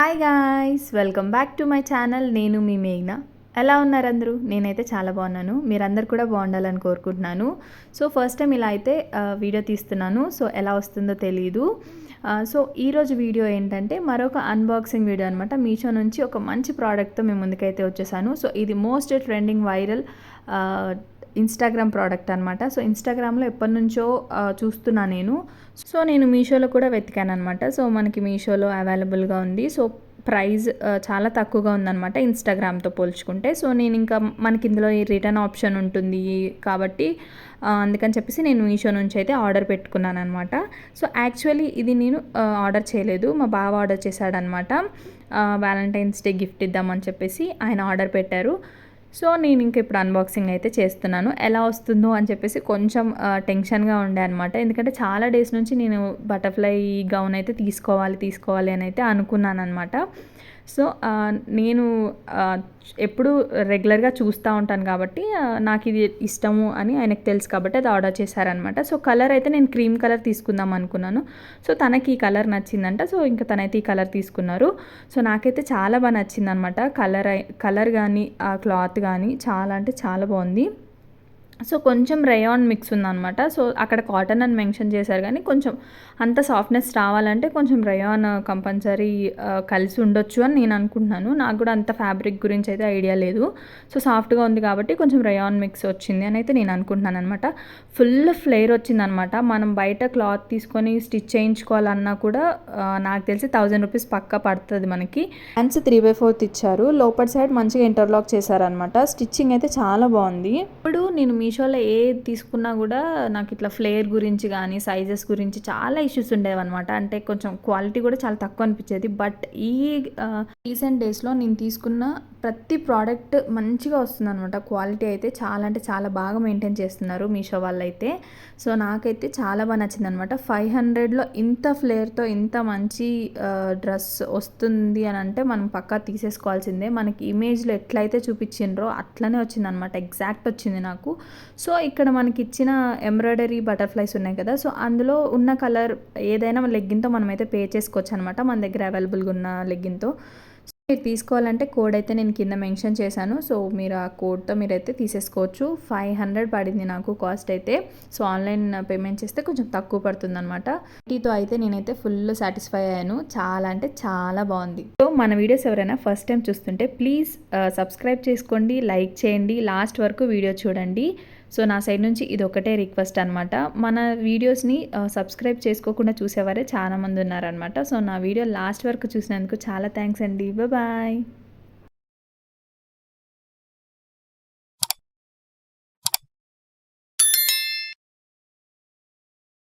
Hi guys welcome back to my channel నేను మీ మేఘ్న. ఎలా ఉన్నారు అందరూ? నేనైతే చాలా బాగున్నాను. మీరందరూ కూడా బాగుండాలని కోరుకుంటున్నాను. సో ఫస్ట్ టైం ఇలా అయితే వీడియో తీస్తున్నాను. సో ఎలా వస్తుందో తెలియదు సో ఈరోజు వీడియో ఏంటంటే మరొక అన్బాక్సింగ్ వీడియో అనమాట మీషో నుంచి ఒక మంచి ప్రోడక్ట్తో మేము ముందుకైతే వచ్చేసాను. సో ఇది most trending viral Instagram product అనమాట సో ఇన్స్టాగ్రామ్లో ఎప్పటి నుంచో చూస్తున్నా నేను. సో నేను మీషోలో కూడా వెతికాను అనమాట సో మనకి మీషోలో అవైలబుల్గా ఉంది. సో ప్రైస్ చాలా తక్కువగా ఉందన్నమాట ఇన్స్టాగ్రామ్తో పోల్చుకుంటే. సో నేను ఇంకా మనకి ఇందులో ఈ రిటర్న్ ఆప్షన్ ఉంటుంది కాబట్టి అందుకని చెప్పేసి నేను మీషో నుంచి అయితే ఆర్డర్ పెట్టుకున్నాను అనమాట సో యాక్చువల్లీ ఇది నేను ఆర్డర్ చేయలేదు. మా బావ ఆర్డర్ చేశాడనమాట వ్యాలంటైన్స్ డే గిఫ్ట్ ఇద్దామని చెప్పేసి ఆయన ఆర్డర్ పెట్టారు. సో నేను ఇంక ఇప్పుడు అన్బాక్సింగ్ అయితే చేస్తున్నాను. ఎలా వస్తుందో అని చెప్పేసి కొంచెం టెన్షన్గా ఉండే అనమాట ఎందుకంటే చాలా డేస్ నుంచి నేను బటర్ఫ్లై గౌన్ అయితే తీసుకోవాలి తీసుకోవాలి అని అయితే అనుకున్నాను అనమాట సో నేను ఎప్పుడు రెగ్యులర్గా చూస్తూ ఉంటాను కాబట్టి నాకు ఇది ఇష్టము అని ఆయనకు తెలుసు కాబట్టి అది ఆర్డర్ చేశారనమాట సో కలర్ అయితే నేను క్రీమ్ కలర్ తీసుకుందాం అనుకున్నాను. సో తనకి ఈ కలర్ నచ్చిందంట. సో ఇంకా తనైతే ఈ కలర్ తీసుకున్నారు. సో నాకైతే చాలా బాగా నచ్చిందనమాట కలర్ కలర్ కానీ ఆ క్లాత్ కానీ చాలా అంటే చాలా బాగుంది. సో కొంచెం రేయాన్ మిక్స్ ఉందన్నమాట. సో అక్కడ కాటన్ అని మెన్షన్ చేశారు కానీ కొంచెం అంత సాఫ్ట్నెస్ రావాలంటే కొంచెం రేయాన్ కంపల్సరీ కలిసి ఉండొచ్చు అని నేను అనుకుంటున్నాను. నాకు కూడా అంత ఫ్యాబ్రిక్ గురించి అయితే ఐడియా లేదు. సో సాఫ్ట్గా ఉంది కాబట్టి కొంచెం రేయాన్ మిక్స్ వచ్చింది అని అయితే నేను అనుకుంటున్నాను అనమాట ఫుల్ ఫ్లేర్ వచ్చిందనమాట మనం బయట క్లాత్ తీసుకొని స్టిచ్ చేయించుకోవాలన్నా కూడా నాకు తెలిసి థౌజండ్ రూపీస్ పక్కా పడుతుంది మనకి. హ్యాండ్స్ త్రీ బై ఫోర్త్ ఇచ్చారు లోపల సైడ్ మంచిగా ఇంటర్లాక్ చేశారనమాట స్టిచ్చింగ్ అయితే చాలా బాగుంది. ఇప్పుడు నేను మీషోలో ఏ తీసుకున్నా కూడా నాకు ఇట్లా ఫ్లేర్ గురించి కానీ సైజెస్ గురించి చాలా ఇష్యూస్ ఉండేవన్నమాట. అంటే కొంచెం క్వాలిటీ కూడా చాలా తక్కువ అనిపించేది. బట్ ఈ రీసెంట్ డేస్లో నేను తీసుకున్న ప్రతి ప్రోడక్ట్ మంచిగా వస్తుంది అనమాట క్వాలిటీ అయితే చాలా అంటే చాలా బాగా మెయింటైన్ చేస్తున్నారు మీషో వాళ్ళు అయితే సో నాకైతే చాలా బాగా నచ్చింది అనమాట ఫైవ్ హండ్రెడ్లో ఇంత ఫ్లేర్తో ఇంత మంచి డ్రెస్ వస్తుంది అని అంటే మనం పక్కా తీసేసుకోవాల్సిందే. మనకి ఇమేజ్లో ఎట్లయితే చూపించిండ్రో అట్లనే వచ్చింది అనమాట ఎగ్జాక్ట్ వచ్చింది నాకు. సో ఇక్కడ మనకి ఇచ్చిన ఎంబ్రాయిడరీ బటర్ఫ్లైస్ ఉన్నాయి కదా సో అందులో ఉన్న కలర్ ఏదైనా లెగ్గిన్తో మనమైతే పే చేసుకోవచ్చు అనమాట మన దగ్గర అవైలబుల్గా ఉన్న లెగ్గిన్తో మీరు తీసుకోవాలంటే కోడ్ అయితే నేను కింద మెన్షన్ చేశాను. సో మీరు ఆ కోడ్తో మీరైతే తీసేసుకోవచ్చు. ఫైవ్ హండ్రెడ్ పడింది నాకు కాస్ట్ అయితే. సో ఆన్లైన్ పేమెంట్ చేస్తే కొంచెం తక్కువ పడుతుంది అనమాట వీటితో అయితే నేనైతే ఫుల్ సాటిస్ఫై అయ్యాను. చాలా అంటే చాలా బాగుంది. సో మన వీడియోస్ ఎవరైనా ఫస్ట్ టైం చూస్తుంటే ప్లీజ్ సబ్స్క్రైబ్ చేసుకోండి లైక్ చేయండి. లాస్ట్ వరకు వీడియో చూడండి. సో నా సైడ్ నుంచి ఇది ఒకటే రిక్వెస్ట్ అనమాట మన వీడియోస్ని సబ్స్క్రైబ్ చేసుకోకుండా చూసేవారే చాలామంది ఉన్నారనమాట సో నా వీడియో లాస్ట్ వరకు చూసినందుకు చాలా థ్యాంక్స్ అండి. బాయ్.